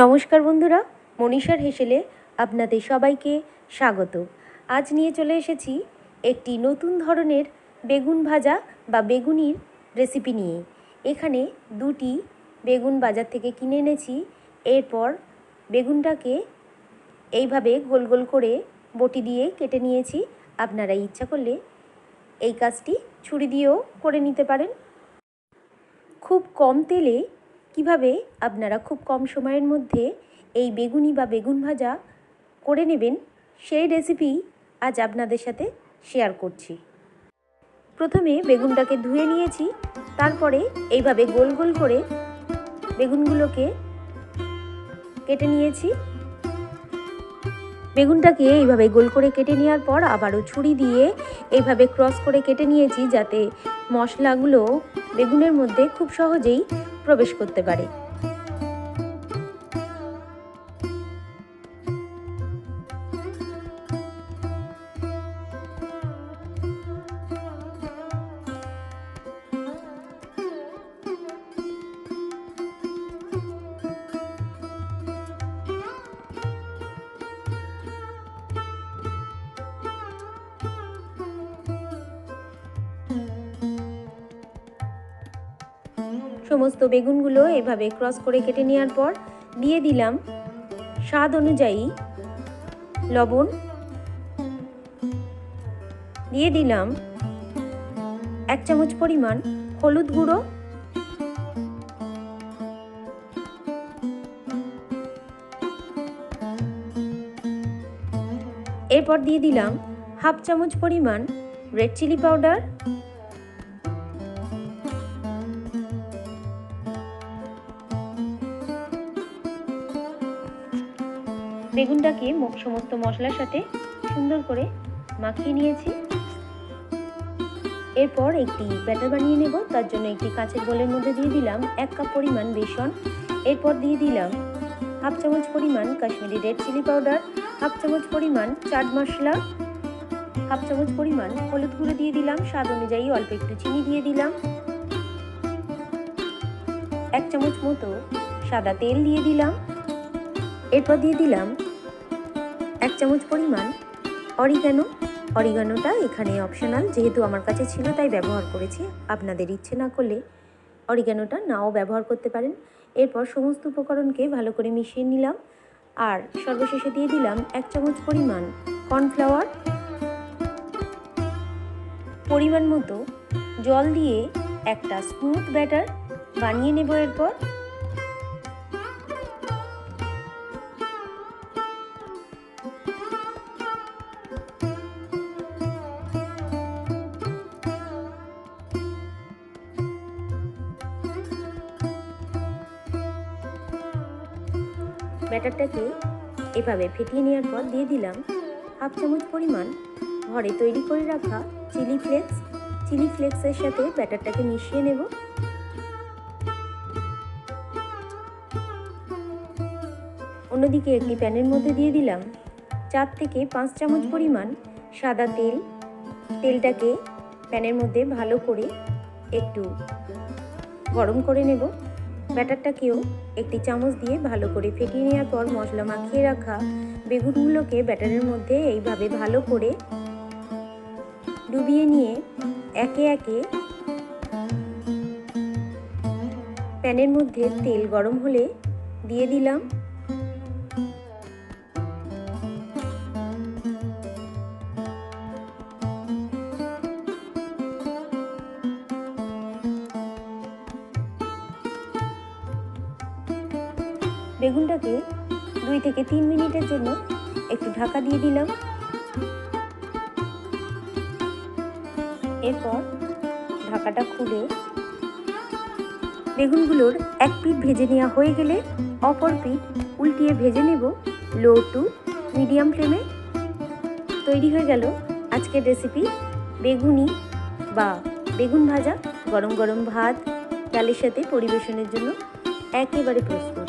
নমস্কার বন্ধুরা, মনীষার হেসেলে আপনাদের সবাইকে স্বাগত। আজ নিয়ে চলে এসেছি একটি নতুন ধরনের বেগুন ভাজা বা বেগুনির রেসিপি নিয়ে। এখানে দুটি বেগুন বাজার থেকে কিনে এনেছি। এরপর বেগুনটাকে এইভাবে গোল গোল করে বটি দিয়ে কেটে নিয়েছি। আপনারা ইচ্ছা করলে এই কাজটি ছুরি দিয়েও করে নিতে পারেন। খুব কম তেলে কীভাবে আপনারা খুব কম সময়ের মধ্যে এই বেগুনি বা বেগুন ভাজা করে নেবেন, সেই রেসিপি আজ আপনাদের সাথে শেয়ার করছি। প্রথমে বেগুনটাকে ধুয়ে নিয়েছি, তারপরে এইভাবে গোল গোল করে বেগুনগুলোকে কেটে নিয়েছি। বেগুনটাকে এইভাবে গোল করে কেটে নেওয়ার পর আবারও ছুরি দিয়ে এইভাবে ক্রস করে কেটে নিয়েছি, যাতে মশলাগুলো বেগুনের মধ্যে খুব সহজেই প্রবেশ করতে পারে। সমস্ত বেগুনগুলো এভাবে ক্রস করে কেটে নেওয়ার পর দিয়ে দিলাম স্বাদ অনুযায়ী লবণ। দিয়ে দিলাম এক চামচ পরিমাণ হলুদ গুঁড়ো। এরপর দিয়ে দিলাম হাফ চামচ পরিমাণ রেড চিলি পাউডার। বেগুনটাকে সমস্ত মশলার সাথে সুন্দর করে মাখিয়ে নিয়েছি। এরপর একটি ব্যাটার বানিয়ে নেব। তার জন্য একটি কাঁচের বোলের মধ্যে দিয়ে দিলাম এক কাপ পরিমাণ বেসন। এরপর দিয়ে দিলাম হাফ চামচ পরিমাণ Kashmiri red chilli powder, half চামচ পরিমাণ চাট মশলা, হাফ চামচ পরিমাণ হলুদ গুঁড়ো দিয়ে দিলাম। স্বাদ অনুযায়ী অল্প একটু চিনি দিয়ে দিলাম। এক চামচ মতো সাদা তেল দিয়ে দিলাম। এরপর দিয়ে দিলাম এক চামচ পরিমাণ অরিগানো। অরিগানোটা এখানে অপশনাল যেহেতু আমার কাছে ছিল, তাই ব্যবহার করেছি। আপনাদের ইচ্ছে না করলে অরিগানোটা নাও ব্যবহার করতে পারেন। এরপর সমস্ত উপকরণকে ভালো করে মিশিয়ে নিলাম। আর সর্বশেষে দিয়ে দিলাম এক চামচ পরিমাণ কর্নফ্লাওয়ার। পরিমাণ মতো জল দিয়ে একটা স্মুথ ব্যাটার বানিয়ে নেব এরপর। ব্যাটারটাকে এভাবে ফেটিয়ে নেওয়ার পর দিয়ে দিলাম হাফ চামচ পরিমাণ ঘরে তৈরি করে রাখা চিলি ফ্লেক্স। চিলি ফ্লেক্সের সাথে ব্যাটারটাকে মিশিয়ে নেব। অন্যদিকে একটি প্যানের মধ্যে দিয়ে দিলাম চার থেকে পাঁচ চামচ পরিমাণ সাদা তেল। তেলটাকে প্যানের মধ্যে ভালো করে একটু গরম করে নেব। ব্যাটারটাকেও একটি চামচ দিয়ে ভালো করে ফেটিয়ে নেওয়ার পর মশলা মাখিয়ে রাখা বেগুনগুলোকে ব্যাটারের মধ্যে এইভাবে ভালো করে ডুবিয়ে নিয়ে একে একে প্যানের মধ্যে তেল গরম হলে দিয়ে দিলাম। বেগুনটাকে দুই থেকে তিন মিনিটের জন্য একটু ঢাকা দিয়ে দিলাম। এরপর ঢাকাটা খুলে বেগুনগুলোর এক পিঠ ভেজে নেওয়া হয়ে গেলে অপর পিঠ উল্টিয়ে ভেজে নেব লো টু মিডিয়াম ফ্লেমে। তৈরি হয়ে গেল আজকের রেসিপি বেগুনি বা বেগুন ভাজা, গরম গরম ভাত, ডালের সাথে পরিবেশনের জন্য একেবারে প্রস্তুত।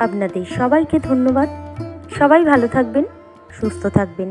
আপনাদের সবাইকে ধন্যবাদ। সবাই ভালো থাকবেন সুস্থ থাকবেন।